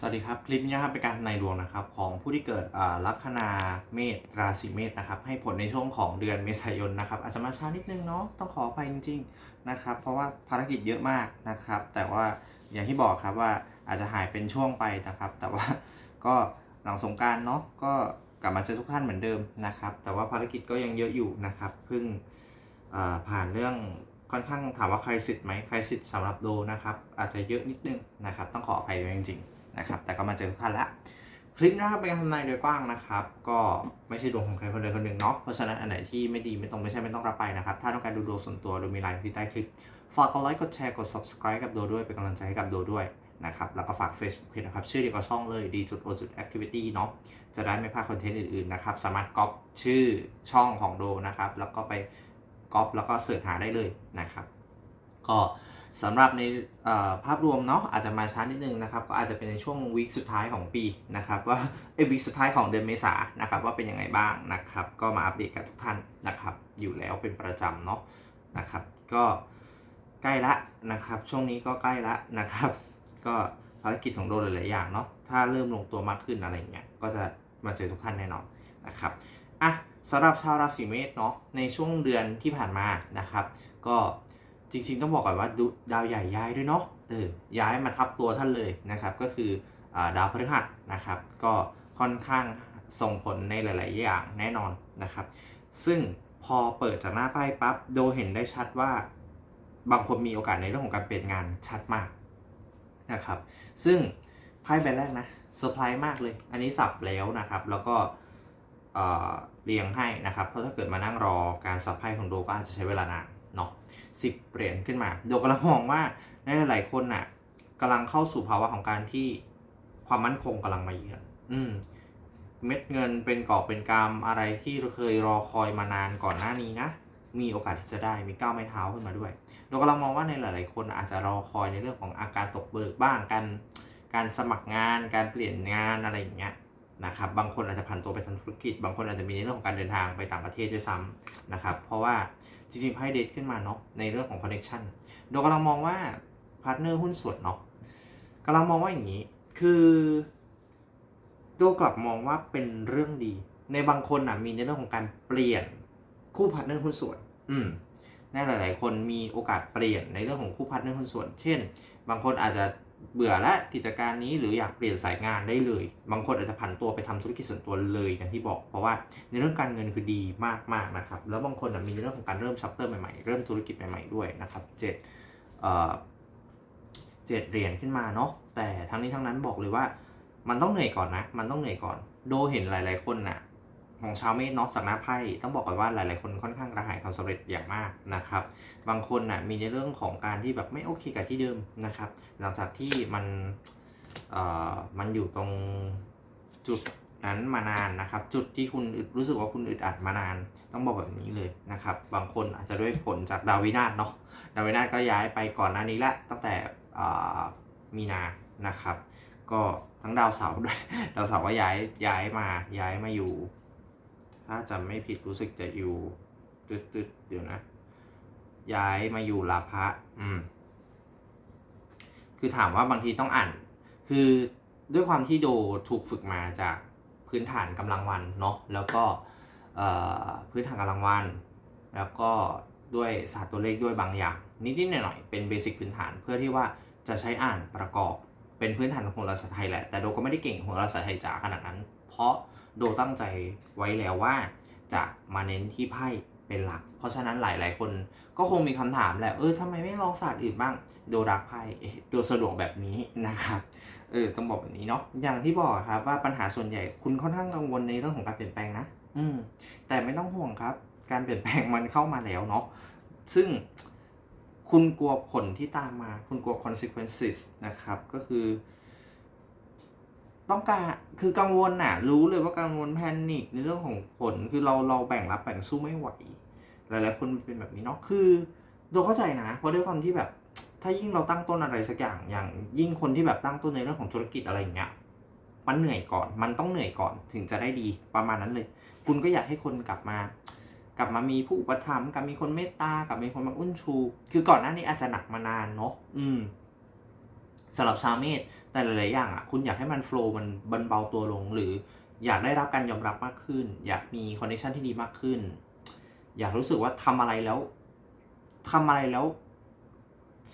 สวัสดีครับ คลิปนี้ครับเป็นการทำนายดวงนะครับของผู้ที่เกิดลัคนาเมษราศีเมษนะครับให้ผลในช่วงของเดือนเมษายนนะครับอาจจะมาช้านิดนึงเนาะต้องขอไปจริงๆนะครับเพราะว่าภารกิจเยอะมากนะครับ แต่ว่าอย่างที่บอกครับว่าอาจจะหายเป็นช่วงไปนะครับ แต่ว่าก็หลังสงการเนาะก็กลับมาเจอทุกท่านเหมือนเดิมนะครับ แต่ว่าภารกิจก็ยังเยอะอยู่นะครับเพิ่งผ่านเรื่องค่อนข้างถามว่าใครสิทธิ์ไหมใครสิทธิ์สำหรับโดนะครับอาจจะเยอะนิดนึงนะครับต้องขออภัยด้วยจริงๆ นะครับ แต่ก็มาเจอทุกท่านละคลิปนะครับเป็นการทำนายโดยกว้างนะครับ ก็ไม่ใช่ดวงของใครคนใดคนหนึ่งเนาะเพราะฉะนั้นอันไหนที่ไม่ดีไม่ตรงไม่ใช่ไม่ต้องรับไปนะครับ ถ้าต้องการดูดวงส่วนตัวโดยมีไลน์ที่ใต้คลิปฝากกดไลค์กดแชร์กด subscribe กับโดด้วยเป็นกำลังใจให้กับโดด้วยนะครับแล้วก็ฝาก Facebook ด้วยนะครับ ชื่อเดียวกับช่องเลยดีจุดโอจุด activity เนาะจะได้ไม่พลาดคอนเทนต์อื่นๆนะครับ สามารถก๊อปชื่อช่องของโดนะครับ แล้วก็ไปก๊อปแล้วก็เสิร์ชหาได้เลยนะครับ ก็ สำหรับในภาพรวมเนาะอาจจะมาช้านิดนึงนะครับก็อาจจะเป็นในช่วงวีคสุดท้ายของปีนะครับว่าเอวีคสุดท้ายของเดือนเมษานะครับว่าเป็นยังไงบ้างนะครับก็มาอัปเดตกับทุกท่านนะครับอยู่แล้วเป็นประจำเนาะนะครับก็ใกล้ละนะครับช่วงนี้ก็ใกล้ละนะครับก็ภารกิจของโดนหลายๆอย่างเนาะถ้าเริ่มลงตัวมากขึ้นอะไรเงี้ยก็จะมาเจอทุกท่านแน่นอนนะครับอะสำหรับชาวราศีเมษเนาะในช่วงเดือนที่ผ่านมานะครับ ก็ จริงๆต้องบอกก่อนว่าดดาวใหญ่ย้ายด้วยเนาะเออย้ายมาทับตัวท่านเลยนะครับ ก็คืออดาวพฤหัสนะครับ ก็ค่อนข้างส่งผลในหลาย ๆ อย่างแน่นอนนะครับ ซึ่งพอเปิดจากหน้าไพ่ปั๊บโดเห็นได้ชัดว่าบางคนมีโอกาสในเรื่องของการเปลี่ยนงานชัดมากนะครับ ซึ่งไพ่ใบแรกนะเซอร์ไพรส์มากเลย อันนี้สับแล้วนะครับ แล้วก็เรียงให้นะครับ เพราะถ้าเกิดมานั่งรอการสับไพ่ของโดก็อาจจะใช้เวลานาน เนาะสิบเหรียญขึ้นมาโดยกำลังมองว่าในหลายๆคนน่ะกำลังเข้าสู่ภาวะของการที่ความมั่นคงกำลังมาเยือนอืมเม็ดเงินเป็นกอบเป็นกำอะไรที่เราเคยรอคอยมานานก่อนหน้านี้นะมีโอกาสที่จะได้มีก้าวไม้เท้าขึ้นมาด้วยเรากำลังมองว่าในหลาย ๆ คนอาจจะรอคอยในเรื่องของอาการตกเบิกบ้างการการสมัครงาน การเปลี่ยนงานอะไรอย่างเงี้ยนะครับบางคนอาจจะผันตัวไปทำธุรกิจ บางคนอาจจะมีในเรื่องของการเดินทางไปต่างประเทศด้วยซ้ำนะครับเพราะว่า จริงๆไพ่เดทขึ้นมาเนาะในเรื่องของคอนเน c t ชันเรากำลังมองว่าพาร์ทเนอร์หุ้นส่วนเนาะกำลังมองว่าอย่างนี้ คือโดกลับมองว่าเป็นเรื่องดี ในบางคนอะมีในเรื่องของการเปลี่ยนคู่พาร์ทเนอร์หุ้นส่วน อืมแน่หลาย ๆ คนมีโอกาสเปลี่ยนในเรื่องของคู่พาร์ทเนอร์หุ้นส่วน เช่น บางคนอาจจะ เบื่อและกิจการนี้หรืออยากเปลี่ยนสายงานได้เลย บางคนอาจจะผันตัวไปทำธุรกิจส่วนตัวเลยอย่างที่บอก เพราะว่าในเรื่องการเงินคือดีมากๆนะครับ แล้วบางคนอะมีในเรื่องของการเริ่มชัปเตอร์ใหม่ๆ เริ่มธุรกิจใหม่ๆด้วยนะครับเจ็ดเอ่อเจ็ดเหรียญขึ้นมาเนาะ แต่ทั้งนี้ทั้งนั้นบอกเลยว่า มันต้องเหนื่อยก่อนนะ มันต้องเหนื่อยก่อน โดเห็นหลาย ๆคนน่ะ ของชาวเมษเนาะสักหน้าไพ่ต้องบอกก่อนว่าหลายๆคนค่อนข้างกระหายความสำเร็จอย่างมากนะครับ บางคนน่ะมีในเรื่องของการที่แบบไม่โอเคกับที่เดิมนะครับ หลังจากที่มันเอ่อมันอยู่ตรงจุดนั้นมานานนะครับ จุดที่คุณรู้สึกว่าคุณอึดอัดมานาน ต้องบอกแบบนี้เลยนะครับ บางคนอาจจะด้วยผลจากดาววินาศเนาะดาววินาศก็ย้ายไปก่อนหน้านี้ละตั้งแต่มีนานะครับ ก็ทั้งดาวเสาร์ด้วยดาวเสาร์ก็ย้ายย้ายมาย้ายมาอยู่ ถ้าจำไม่ผิดรู้สึกจะอยู่ตึดตึดๆเดี๋ยวนะ ย้ายมาอยู่ลาภะอืม คือถามว่าบางทีต้องอ่าน คือด้วยความที่โดถูกฝึกมาจากพื้นฐานกำลังวันเนาะแล้วก็เอ่อพื้นฐานกำลังวัน แล้วก็ด้วยศาสตร์ตัวเลขด้วยบางอย่าง นิดๆหน่อยๆเป็นเบสิกพื้นฐานเพื่อที่ว่าจะใช้อ่านประกอบเป็นพื้นฐานของโหราศาสตร์ไทยแหละแต่โดก็ไม่ได้เก่งโหราศาสตร์ไทยจ๋าขนาดนั้น เพราะ โดตั้งใจไว้แล้วว่า จะมาเน้นที่ไพ่เป็นหลัก เพราะฉะนั้นหลาย ๆ คนก็คงมีคำถามแหละเออทำไมไม่ลองศาสตร์อื่นบ้าง โดรักไพ่โดสะดวกแบบนี้นะครับเออต้องบอกแบบนี้เนาะอย่างที่บอกครับว่าปัญหาส่วนใหญ่คุณค่อนข้างกังวลในเรื่องของการเปลี่ยนแปลงนะ อืม แต่ไม่ต้องห่วงครับ การเปลี่ยนแปลงมันเข้ามาแล้วเนาะซึ่งคุณกลัวผลที่ตามมา คุณกลัว consequences นะครับ ก็คือ ต้องการคือกังวลน่ะ รู้เลยว่ากังวลแพนิคในเรื่องของผลคือเราเราแบ่งรับแบ่งสู้ไม่ไหว หลายๆคนเป็นแบบนี้เนาะคือโดยเข้าใจนะ เพราะด้วยความที่แบบ ถ้ายิ่งเราตั้งต้นอะไรสักอย่างอย่างยิ่งคนที่แบบตั้งต้นในเรื่องของธุรกิจอะไรอย่างเงี้ยมันเหนื่อยก่อน มันต้องเหนื่อยก่อนถึงจะได้ดีประมาณนั้นเลย คุณก็อยากให้คนกลับมา กลับมามีผู้อุปถัมภ์กลับมีคนเมตตากลับมีคนมาอุ้นชู คือก่อนหน้านี้อาจจะหนักมานานเนาะอืม สำหรับชาวเมษแต่หลายๆอย่างอะคุณอยากให้มันโฟล์มันบรรเบาตัวลง หรืออยากได้รับการยอมรับมากขึ้น อยากมีคอนเนคชันที่ดีมากขึ้น อยากรู้สึกว่าทำอะไรแล้วทำอะไรแล้ว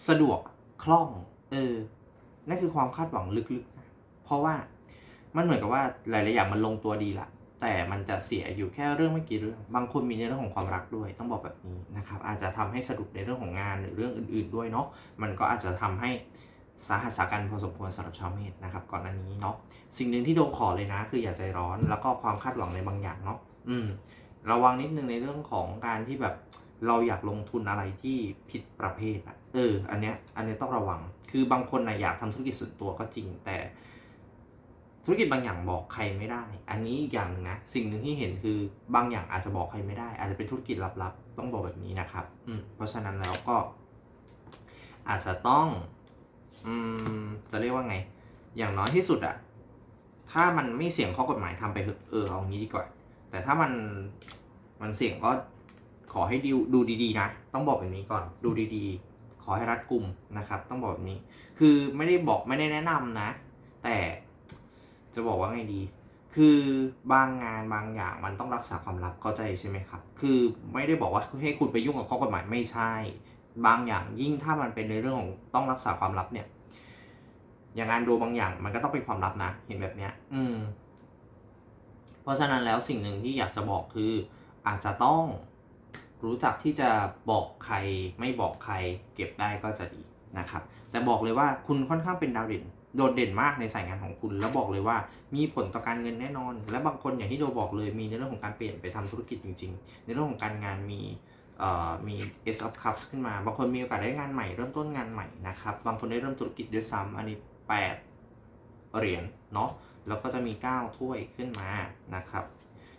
สะดวกคล่อง เออนั่นคือความคาดหวังลึกๆนะเพราะว่ามันเหมือนกับว่าหลาย ๆ อย่างมันลงตัวดีละแต่มันจะเสียอยู่แค่เรื่องไม่กี่เรื่อง บางคนมีในเรื่องของความรักด้วย ต้องบอกแบบนี้นะครับ อาจจะทำให้สะดุดในเรื่องของงานหรือเรื่องอื่น ๆ ด้วยเนาะ มันก็อาจจะทำให้ สาหัสสากันพอสมควรสำหรับชาวเมษนะครับก่อนหน้านี้เนาะสิ่งหนึ่งที่โดขอเลยนะ คืออย่าใจร้อนแล้วก็ความคาดหวังในบางอย่างเนาะอืมระวังนิดนึงในเรื่องของการที่แบบเราอยากลงทุนอะไรที่ผิดประเภทอะเออ อันเนี้ย อันเนี้ยต้องระวัง คือบางคนนะอยากทำธุรกิจส่วนตัวก็จริง แต่ ธุรกิจบางอย่างบอกใครไม่ได้ อันนี้อีกอย่างนึงนะ สิ่งหนึ่งที่เห็นคือบางอย่างอาจจะบอกใครไม่ได้ อาจจะเป็นธุรกิจลับๆ ต้องบอกแบบนี้นะครับ อืม เพราะฉะนั้นแล้วก็ อาจจะต้อง อืมจะเรียกว่าไง อย่างน้อยที่สุดอะถ้ามันไม่เสี่ยงข้อกฎหมายทำไปเอออเอางี้ดีกว่า แต่ถ้ามันมันเสี่ยงก็ขอให้ดูดูดีๆนะ ต้องบอกแบบนี้ก่อนดูดีๆ ขอให้รัดกลุ่มนะครับ ต้องบอกแบบนี้ คือไม่ได้บอกไม่ได้แนะนำนะ แต่จะบอกว่าไงดี คือบางงานบางอย่างมันต้องรักษาความลับเข้าใจใช่ไหมครับ คือไม่ได้บอกว่าให้คุณไปยุ่งกับข้อกฎหมายไม่ใช่ บางอย่างยิ่งถ้ามันเป็นในเรื่องของต้องรักษาความลับเนี่ย อย่างงานดูบางอย่างมันก็ต้องเป็นความลับนะ เห็นแบบเนี้ย อืม เพราะฉะนั้นแล้วสิ่งหนึ่งที่อยากจะบอกคือ อาจจะต้องรู้จักที่จะบอกใครไม่บอกใคร เก็บได้ก็จะดีนะครับ แต่บอกเลยว่าคุณค่อนข้างเป็นดาวเด่นโดดเด่นมากในสายงานของคุณ แล้วบอกเลยว่ามีผลต่อการเงินแน่นอน และบางคนอย่างที่โดบอกเลยมีในเรื่องของการเปลี่ยนไปทำธุรกิจจริง ๆ ในเรื่องของการงานมี มี S of Cups ขึ้นมา บางคนมีโอกาสได้งานใหม่เริ่มต้นงานใหม่นะครับ บางคนได้เริ่มธุรกิจด้วยซ้ำอันนี้ 8 เหรียญเนาะ แล้วก็จะมี 9 ถ้วยขึ้นมานะครับ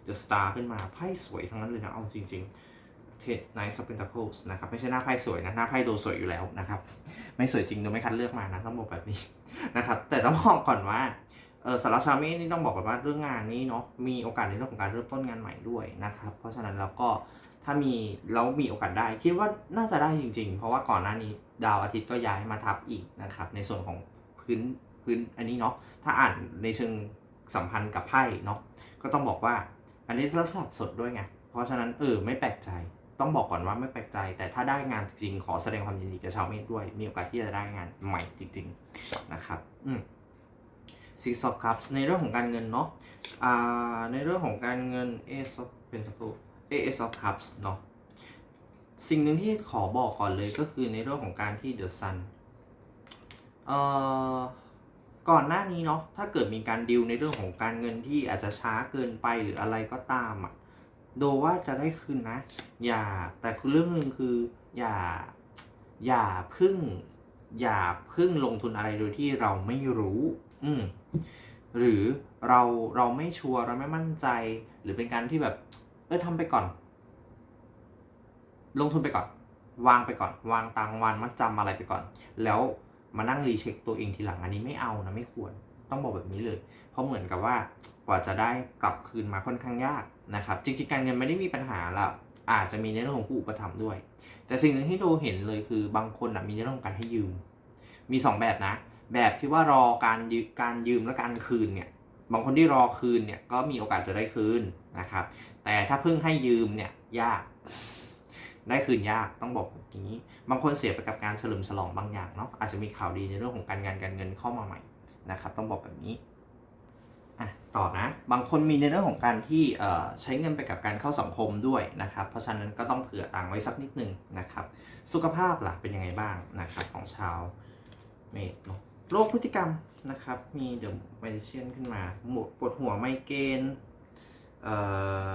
The Star ขึ้นมา ไพ่สวยทั้งนั้นเลยนะ เอาจริงๆ Ten Knights of Pentacles นะครับ ไม่ใช่หน้าไพ่สวยนะ หน้าไพ่ดูสวยอยู่แล้วนะครับ ไม่สวยจริงโดยไม่คัดเลือกมานะ ต้องบอกแบบนี้นะครับ แต่ต้องบอกก่อนว่าเออสำหรับชาวเมษนี่ต้องบอกก่อนว่าเรื่องงานนี้เนาะมีโอกาสในเรื่องของการเริ่มต้นงานใหม่ด้วยนะครับ เพราะฉะนั้นแล้วก็ ถ้ามีแล้วมีโอกาสได้ คิดว่าน่าจะได้จริง ๆ เพราะว่าก่อนหน้านี้ดาวอาทิตย์ก็ย้ายมาทับอีกนะครับในส่วนของพื้นพื้นอันนี้เนาะถ้าอ่านในเชิงสัมพันธ์กับไพ่เนาะก็ต้องบอกว่า อันนี้รัสับสดด้วยไงเพราะฉะนั้นเออไม่แปลกใจต้องบอกก่อนว่าไม่แปลกใจ แต่ถ้าได้งานจริงขอแสดงความยินดีกับชาวเมษด้วย มีโอกาสที่จะได้งานใหม่จริง ๆนะครับอืม Six of Cups ในเรื่องของการเงินเนาะอ่าในเรื่องของการเงิน Ace of Pentacles Ace of Cups เนาะสิ่งหนึ่งที่ขอบอกก่อนเลยก็คือในเรื่องของการที่ The Sun เอ่อก่อนหน้านี้เนาะถ้าเกิดมีการดิวในเรื่องของการเงินที่อาจจะช้าเกินไปหรืออะไรก็ตามอะโดว่าจะได้คืนนะ อย่าแต่คือเรื่องหนึ่งคืออย่าอย่าพึ่ง อย่าพึ่งลงทุนอะไรโดยที่เราไม่รู้ อืมหรือเราเราไม่ชัวร์เราไม่มั่นใจ หรือเป็นการที่แบบ เออทำไปก่อน ลงทุนไปก่อน วางไปก่อน วางตังวางมัดจำอะไรไปก่อน แล้วมานั่งรีเช็คตัวเองทีหลังอันนี้ไม่เอานะไม่ควรต้องบอกแบบนี้เลย เพราะเหมือนกับว่ากว่าจะได้กลับคืนมาค่อนข้างยากนะครับ จริงๆการเงินไม่ได้มีปัญหาละอาจจะมีในเรื่องของผู้อุปถัมภ์ด้วย แต่สิ่งหนึ่งที่โดเห็นเลยคือบางคนนะมีในเรื่องของการให้ยืม มีสองแบบนะ แบบที่ว่ารอการยืมการยืมและการคืนเนี่ย บางคนที่รอคืนเนี่ยก็มีโอกาสจะได้คืนนะครับ แต่ถ้าเพิ่งให้ยืมเนี่ยยาก ได้คืนยากต้องบอกแบบนี้ บางคนเสียไปกับการเฉลิมฉลองบางอย่างเนาะอาจจะมีข่าวดีในเรื่องของการงานการเงินเข้ามาใหม่นะครับ ต้องบอกแบบนี้อะต่อนะบางคนมีในเรื่องของการที่ใช้เงินไปกับการเข้าสังคมด้วยนะครับ เพราะฉะนั้นก็ต้องเผื่อตังไว้สักนิดนึงนะครับ สุขภาพล่ะเป็นยังไงบ้างนะครับของชาวเมษเนาะโรคพฤติกรรมนะครับมีเดี๋ยวไมเชียนขึ้นมาหมดปวดหัวไมเกรนเอ่อ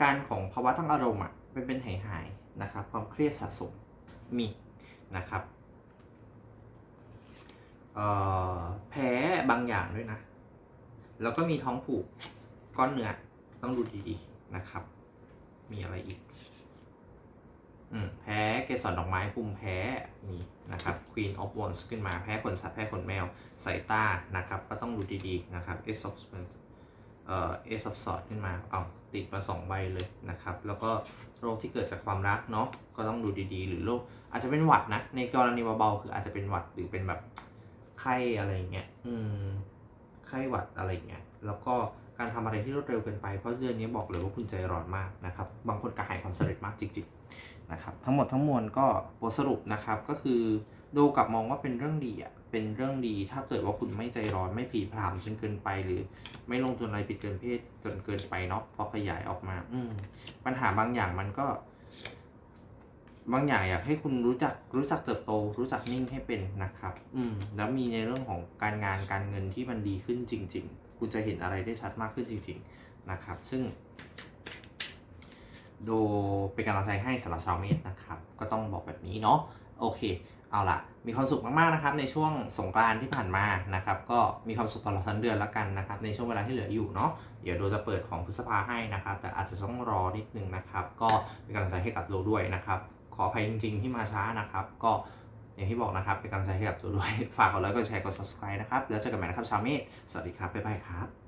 การของภาวะทางอารมณ์อะเป็นเป็นหายหายๆนะครับ ความเครียดสะสมมีนะครับแพ้บางอย่างด้วยนะ แล้วก็มีท้องผูกก้อนเนื้อต้องดูดีๆนะครับ มีอะไรอีก อืมแพ้เกสรดอกไม้ภูมิแพ้มีนะครับ Queen of Wands ขึ้นมาแพ้ขนสัตว์แพ้ขนแมวสายตานะครับ ก็ต้องดูดีๆนะครับ Ace of Swords เอ่อ Ace of Swords ขึ้นมาเอาติดมา 2 ใบเลยนะครับ แล้วก็โรคที่เกิดจากความรักเนาะก็ต้องดูดีๆ หรือโรคอาจจะเป็นหวัดนะ ในกรณีเบาๆคืออาจจะเป็นหวัดหรือเป็นแบบไข้อะไรเงี้ยอืมไข้หวัดอะไรเงี้ยแล้วก็การทำอะไรที่รวดเร็วเกินไปเพราะเดือนนี้บอกเลยว่าคุณใจร้อนมากนะครับ บางคนกระหายความสำเร็จมากจริงๆนะครับทั้งหมดทั้งมวลก็บทสรุปนะครับก็คือดูกลับมองว่าเป็นเรื่องดีอะ เป็นเรื่องดีถ้าเกิดว่าคุณไม่ใจร้อนไม่ผีพรามจนเกินไป หรือไม่ลงทุนอะไรผิดเกินเพศจนเกินไปเนาะพอขยายออกมา อืมปัญหาบางอย่างมันก็ บางอย่างอยากให้คุณรู้จักรู้จักเติบโต รู้จักนิ่งให้เป็นนะครับ อืม แล้วมีในเรื่องของการงานการเงินที่มันดีขึ้นจริง ๆ คุณจะเห็นอะไรได้ชัดมากขึ้นจริง ๆนะครับ ซึ่งโดเป็นกำลังใจให้สำหรับชาวเมษนะครับ ก็ต้องบอกแบบนี้เนาะโอเค เอาล่ะมีความสุขมากๆนะครับในช่วงสงกรานต์ที่ผ่านมานะครับ ก็มีความสุขตลอดทั้งเดือนแล้วกันนะครับ ในช่วงเวลาที่เหลืออยู่เนาะเดี๋ยวโดจะเปิดของพฤษภาให้นะครับ แต่อาจจะต้องรอนิดนึงนะครับ ก็เป็นกำลังใจให้กับโดด้วยนะครับ ขออภัยจริง ๆ ที่มาช้านะครับ ก็อย่างที่บอกนะครับเป็นกำลังใจให้กับโดด้วยฝากกดไลค์กดแชร์กด subscribe นะครับแล้วเจอกันใหม่นะครับชาวเมษสวัสดีครับบ๊ายบายครับ